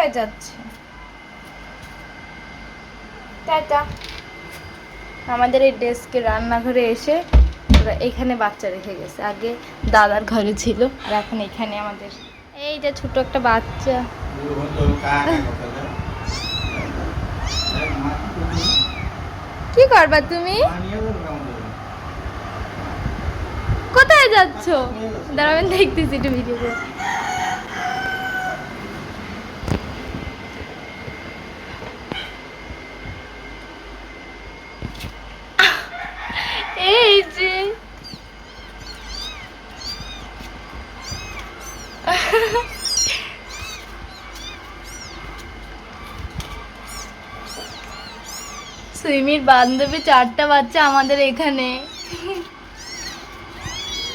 কোথায় যাচ্ছে। টাটা। আমাদের এই ডেস্কে রান্নাঘরে এসে ওরা এখানে বাচ্চা রেখে গেছে। আগে দাদার ঘরে ছিল, আর এখন এখানে আমাদের। এই যে ছোট একটা বাচ্চা। কি করবা তুমি? কোথায় যাচ্ছ? দাঁড়াবেন দেখতেছি একটু ভিডিও করে এই যে। সুইমির বান্ধবী চারটা বাচ্চা আমাদের এখানে।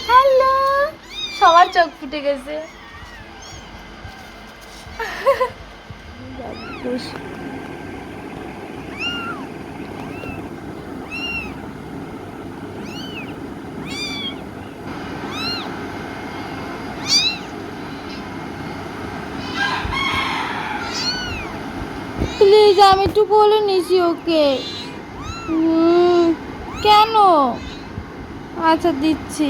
হ্যালো সবার চোখ ফুটে গেছে। প্লিজ আমি একটু বলে নিছি ওকে। কেন? আচ্ছা দিচ্ছি।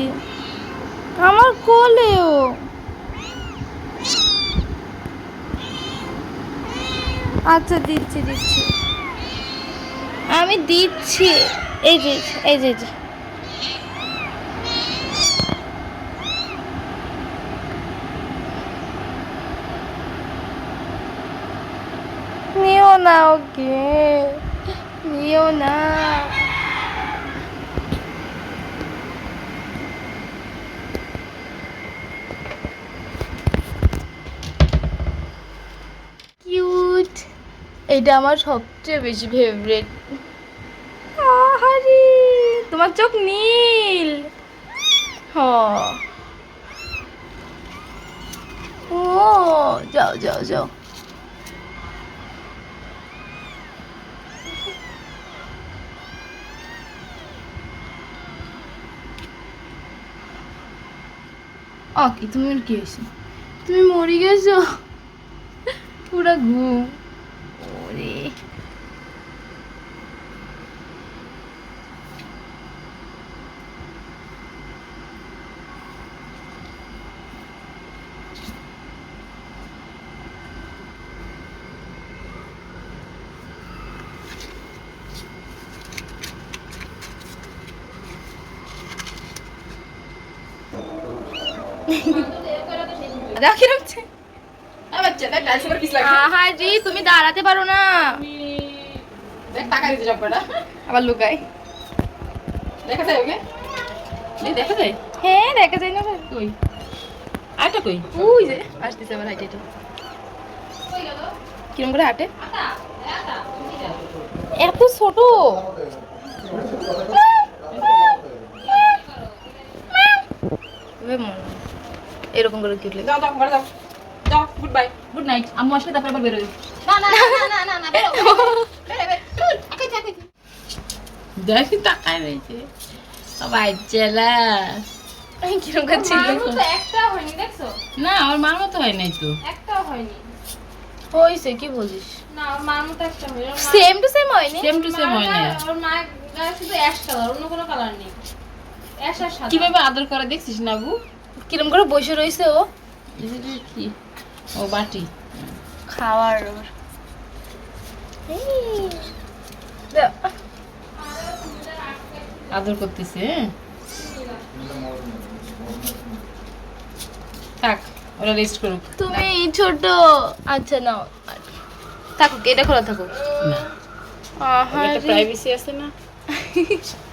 আমার কোলেও আচ্ছা দিচ্ছি দিচ্ছি। আমি দিচ্ছি। এই যে এই যে এই যে নিও না ওকে? নিও না। কিউট। এটা আমার সবচেয়ে বেশি ফেভারিট আহারে তোমার চোখ নীল। হ। ও যাও যাও যাও। ওকে তুমি কি হয়েছে তুমি মরে গেছো? পুরা ঘুম। ওরে রাখি রাখছে। আহাজি তুমি দাঁড়াতে পারো না। আবার লুকাই। দেখা যায় ওকে? দেখা যায়? হ্যাঁ দেখা যায় না ভাই। কই? আটা কই? ওই যে। আসতেছে আবার হাইটে হাইটে কিরম করে হাঁটে? এত ছোট। এভাবে মনে হয়। এরকম করে কিউট লাগে। যাও যাও ঘরে যাও যাও গুড বাই গুড নাইট আম্মু আসলে তারপর আবার বেরোই না না না না না বেরো দেখি তাকায় রয়েছে। সবাই জেলা কিরম করে একটা হয়নি দেখছ? না আমার মার মতো হয় নাই তো। একটাও হয়নি। হইছে কি বলিস? না মার মতো একটা হয়নি। সেম টু সেম হয়নি? সেম টু সেম হয় না মাটা- ওর মা শুধু অ্যাশ কালার অন্য কোনো কালার নেই। কীভাবে আদর করে দেখছিস না বু কিরম করে বসে রইছে ও? কি? ও বাটি। খাওয়ার ওর। আদর করতেছে হ্যাঁ? থাক ওরা রেস্ট করুক। তুমি ছোট আচ্ছা নাও। থাকুক এটা খোলা থাকুক। না। আহা প্রাইভেসি আছে না?